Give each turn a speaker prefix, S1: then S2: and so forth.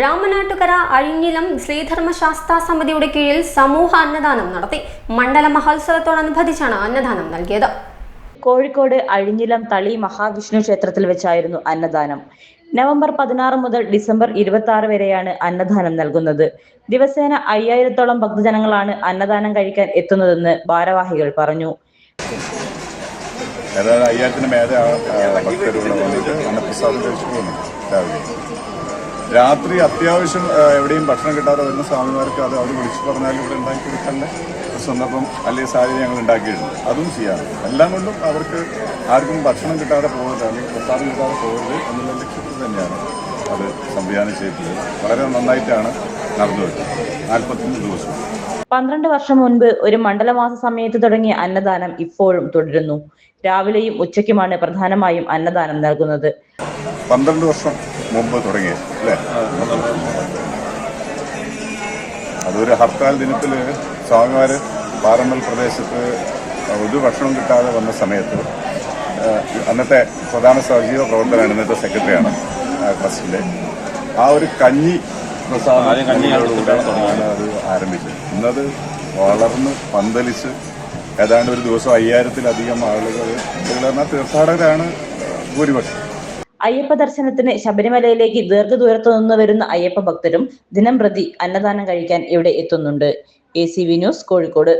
S1: രാമനാട്ടുകര അഴിഞ്ഞിലം ശ്രീധർമ്മശാസ്ത്ര സമിതിയുടെ കീഴിൽ സമൂഹ അന്നദാനം നടത്തി. മണ്ഡല മഹോത്സവത്തോടനുബന്ധിച്ചാണ് അന്നദാനം നൽകിയത്.
S2: കോഴിക്കോട് അഴിഞ്ഞിലം തളി മഹാവിഷ്ണു ക്ഷേത്രത്തിൽ വെച്ചായിരുന്നു അന്നദാനം. നവംബർ പതിനാറ് മുതൽ ഡിസംബർ ഇരുപത്തി ആറ് വരെയാണ് അന്നദാനം നൽകുന്നത്. ദിവസേന അയ്യായിരത്തോളം ഭക്തജനങ്ങളാണ് അന്നദാനം കഴിക്കാൻ എത്തുന്നതെന്ന് ഭാരവാഹികൾ പറഞ്ഞു.
S3: അയ്യായിരത്തിന് മേലെ വന്നിട്ട് അന്നപ്രസാദം കഴിച്ചു പോകുന്നു രാവിലെ. രാത്രി അത്യാവശ്യം എവിടെയും ഭക്ഷണം കിട്ടാതെ വരുന്ന സ്വാമിമാർക്ക് അത് അവർ വിളിച്ചു പറഞ്ഞാൽ ഇവിടെ ഉണ്ടാക്കി കൊടുക്കേണ്ട? സന്ദർഭം അല്ലെങ്കിൽ സാഹചര്യം ഞങ്ങൾ ഉണ്ടാക്കിയിട്ടുണ്ട്. അതും ചെയ്യാറ് എല്ലാം കൊണ്ടും അവർക്ക് ആർക്കും ഭക്ഷണം കിട്ടാതെ പോകരുത് അല്ലെങ്കിൽ പ്രസാദം കിട്ടാതെ പോകരുത് എന്നുള്ള ലക്ഷ്യത്തിൽ തന്നെയാണ് അത് സംവിധാനം ചെയ്തിട്ടുള്ളത്. വളരെ നന്നായിട്ടാണ് നടന്നു വരുന്നത്. നാൽപ്പത്തിയഞ്ച് ദിവസം.
S2: പന്ത്രണ്ട് വർഷം മുൻപ് ഒരു മണ്ഡലമാസ സമയത്ത് തുടങ്ങിയ അന്നദാനം ഇപ്പോഴും തുടരുന്നു. രാവിലെയും ഉച്ചയ്ക്കുമാണ് പ്രധാനമായും അന്നദാനം നൽകുന്നത്.
S3: പന്ത്രണ്ട് വർഷം മുമ്പ് തുടങ്ങി അല്ലേ? അതൊരു ഹർത്താൽ ദിനത്തിൽ സ്വാമിമാർ പാറമ്മൽ പ്രദേശത്ത് ഒരു ഭക്ഷണം കിട്ടാതെ വന്ന സമയത്ത് അന്നത്തെ പ്രധാന സജീവ പ്രവർത്തനമാണ് ഇന്നത്തെ സെക്രട്ടറിയാണ് ട്രസ്റ്റിന്റെ ആ ഒരു കഞ്ഞി പ്രസാദം അത് ആരംഭിച്ചത്. ഇന്നത് വളർന്ന് പന്തലിച്ച് ഏതാണ്ട് ഒരു ദിവസം അയ്യായിരത്തിലധികം ആളുകൾ തീർത്ഥാടകരാണ് ഭൂരിപക്ഷം.
S2: അയ്യപ്പ ദർശനത്തിന് ശബരിമലയിലേക്ക് ദീർഘദൂരത്തു നിന്ന് വരുന്ന അയ്യപ്പ ഭക്തരും ദിനം പ്രതി അന്നദാനം കഴിക്കാൻ ഇവിടെ എത്തുന്നുണ്ട്. A C V news Kozhikode.